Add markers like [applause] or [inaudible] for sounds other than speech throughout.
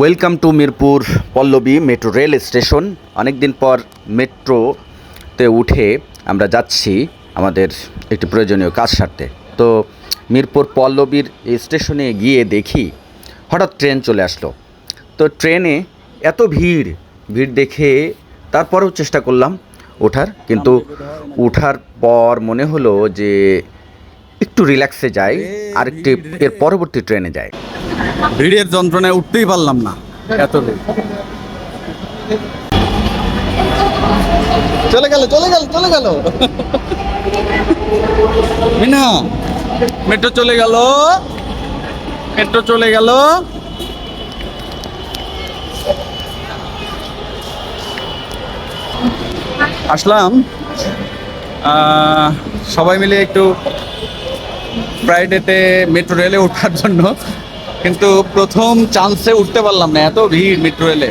Welcome to Mirpur Pallabi metro rail station অনেক দিন পর মেট্রোতে উঠে আমরা যাচ্ছি আমাদের একটি প্রয়োজনীয় কাজ সারতে। তো মিরপুর পল্লবীর স্টেশনে গিয়ে দেখি হঠাৎ ট্রেন চলে আসলো। তো ট্রেনে এত ভিড় ভিড় দেখে তারপরেও চেষ্টা করলাম ওঠার। কিন্তু ওঠার পর মনে হলো যে একটু রিল্যাক্সে যাই আর একটি এর পরবর্তী ট্রেনে যাই। ভিড়ের যন্ত্রণায় উঠতেই পারলাম না এত। চলে গেল চলে গেল চলে গেল। মিনা, মেট্রো চলে গেল। মেট্রো চলে গেল। আসলাম। সবাই মিলে একটু ফ্রাইডেতে মেট্রো রেলে ওঠার জন্য কিন্তু প্রথম চান্সে উঠতে পারলাম না, এত ভিড় মেট্রো রেলে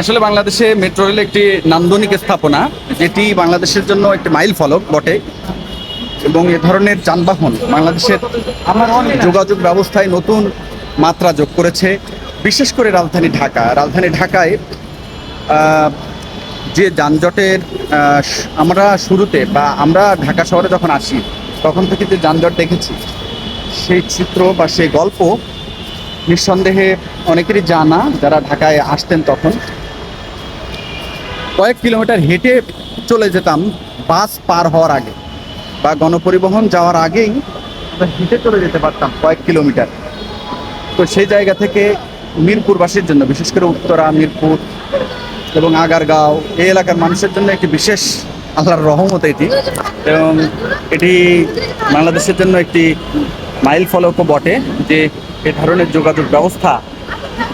আসলে বাংলাদেশে মেট্রো রেল একটি নান্দনিক স্থাপনা, যেটি বাংলাদেশের জন্য একটি মাইল ফলক বটে এবং এ ধরনের যানবাহন বাংলাদেশের যোগাযোগ ব্যবস্থায় নতুন মাত্রা যোগ করেছে। বিশেষ করে রাজধানী ঢাকা। রাজধানী ঢাকায় যে যানজটের আমরা শুরুতে বা আমরা ঢাকা শহরে যখন আসি, তখন থেকে যে যানজট দেখেছি সেই চিত্র বা সেই গল্প নিঃসন্দেহে অনেকেরই জানা, যারা ঢাকায় আসতেন তখন। কয়েক কিলোমিটার হেঁটে চলে যেতাম, বাস পার হওয়ার আগে বা গণপরিবহন যাওয়ার আগেই হেঁটে চলে যেতে পারতাম কয়েক কিলোমিটার। তো সেই জায়গা থেকে মিরপুরবাসীর জন্য, বিশেষ করে উত্তরা, মিরপুর এবং আগারগাঁও, এই এলাকার মানুষের জন্য একটি বিশেষ আল্লাহর রহমত এটি। এবং এটি বাংলাদেশের জন্য একটি মাইল ফলকও বটে যে এ ধরনের যোগাযোগ ব্যবস্থা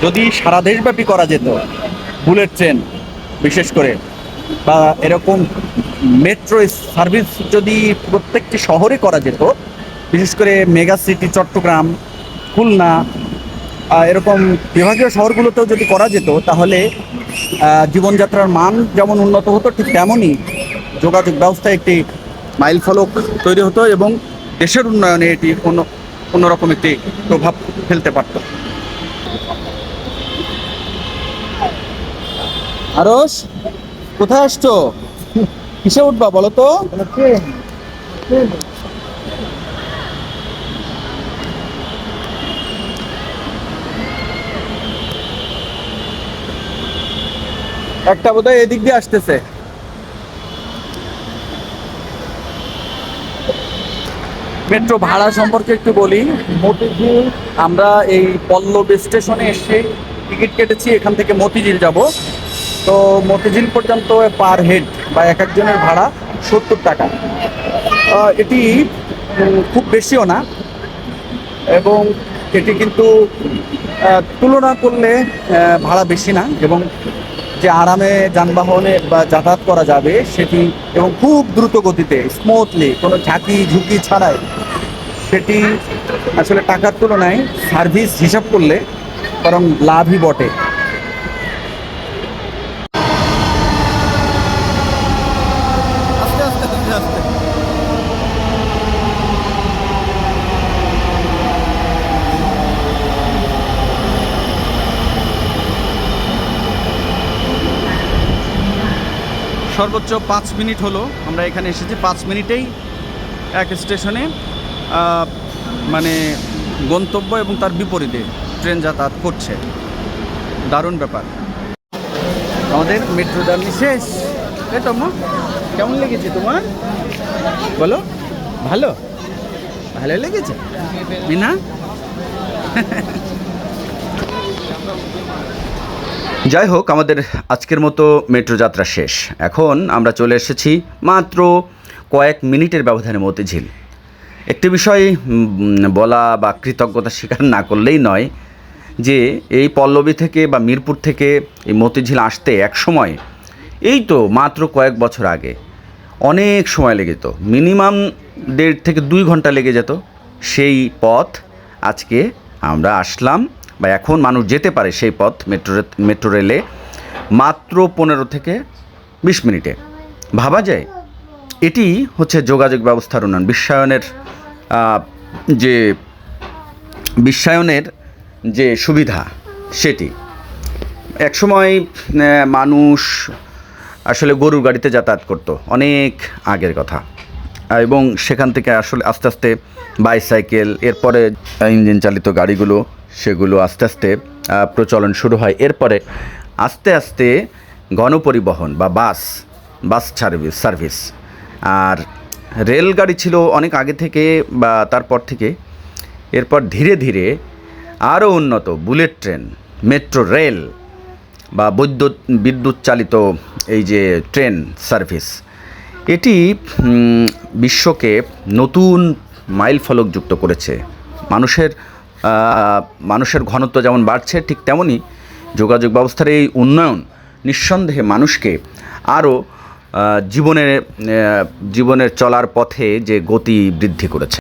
যদি সারা দেশব্যাপী করা যেত, বুলেট ট্রেন বিশেষ করে, বা এরকম মেট্রো সার্ভিস যদি প্রত্যেকটি শহরে করা যেত, বিশেষ করে মেগা সিটি, চট্টগ্রাম, খুলনা এরকম বিভাগীয় শহরগুলোতেও যদি করা যেত, তাহলে জীবনযাত্রার মান যেমন উন্নত হতো, ঠিক তেমনই যোগাযোগ ব্যবস্থায় একটি মাইল ফলক তৈরি হতো এবং দেশের উন্নয়নে এটি কোনো অন্যরকম একটি প্রভাব ফেলতে পারত। আরস, কোথায় আসছো? কিসে উঠবা বলো তো? একটা বোধহয় এদিক দিয়ে আসতেছে। মেট্রো ভাড়া সম্পর্কে একটু বলি। মতিঝিল। আমরা এই পল্লব স্টেশনে এসে টিকিট কেটেছি এখান থেকে মতিঝিল যাব। তো মতিঝিল পর্যন্ত পার হেড বা এক একজনের ভাড়া সত্তর টাকা। এটি খুব বেশিও না। এবং এটি কিন্তু তুলনা করলে ভাড়া বেশি না। এবং যে আরামে যানবাহনে বা যাতায়াত করা যাবে সেটি এবং খুব দ্রুত গতিতে স্মুথলি কোনো ঝাঁকি ঝুঁকি ছাড়াই সেটি আসলে টাকার তুলনায় সার্ভিস হিসাব করলে বরং লাভই বটে। সর্বোচ্চ পাঁচ মিনিট হলো। আমরা এখানে এসেছি পাঁচ মিনিটেই এক স্টেশনে মানে গন্তব্য এবং তার বিপরীতে ট্রেন যাতায়াত করছে। দারুণ ব্যাপার। আমাদের মেট্রো জার্নি শেষ। এই তো কেমন লেগেছে তোমার? বলো, ভালো? ভালো লেগেছে? মিনা? [laughs] যাই হোক আমাদের আজকের মতো মেট্রো যাত্রা শেষ। এখন আমরা চলে এসেছি মাত্র কয়েক মিনিটের ব্যবধানে মতিঝিল একটি বিষয় বলা বা কৃতজ্ঞতা স্বীকার না করলেই নয় যে, এই পল্লবী থেকে বা মিরপুর থেকে এই মতিঝিল আসতে এক সময়, এই তো মাত্র কয়েক বছর আগে, অনেক সময় লেগে যেত। মিনিমাম দেড় থেকে দুই ঘণ্টা লেগে যেত। সেই পথ আজকে আমরা আসলাম বা এখন মানুষ যেতে পারে সেই পথ মেট্রো মেট্রো রেলে মাত্র পনেরো থেকে বিশ মিনিটে। ভাবা যায়? এটি হচ্ছে যোগাযোগ ব্যবস্থার উন্নয়ন। বিশ্বায়নের যে বিশ্বায়নের যে সুবিধা সেটি। একসময় মানুষ আসলে গরুর গাড়িতে যাতায়াত করতো। অনেক আগের কথা। এবং সেখান থেকে আসলে আস্তে আস্তে বাইসাইকেল, এরপরে ইঞ্জিন চালিত গাড়িগুলো, সেগুলো আস্তে আস্তে প্রচলন শুরু হয়। এরপরে আস্তে আস্তে গণপরিবহন বা বাস বাস সার্ভিস সার্ভিস। আর রেলগাড়ি ছিল অনেক আগে থেকে বা তারপর থেকে। এরপর ধীরে ধীরে আরও উন্নত বুলেট ট্রেন, মেট্রো রেল বা বৈদ্যুৎ বিদ্যুৎ চালিত এই যে ট্রেন সার্ভিস। এটি বিশ্বকে নতুন মাইল ফলক যুক্ত করেছে। মানুষের মানুষের ঘনত্ব যেমন বাড়ছে, ঠিক তেমনই যোগাযোগ ব্যবস্থার এই উন্নয়ন নিঃসন্দেহে মানুষকে আরও জীবনের জীবনের চলার পথে যে গতি বৃদ্ধি করেছে।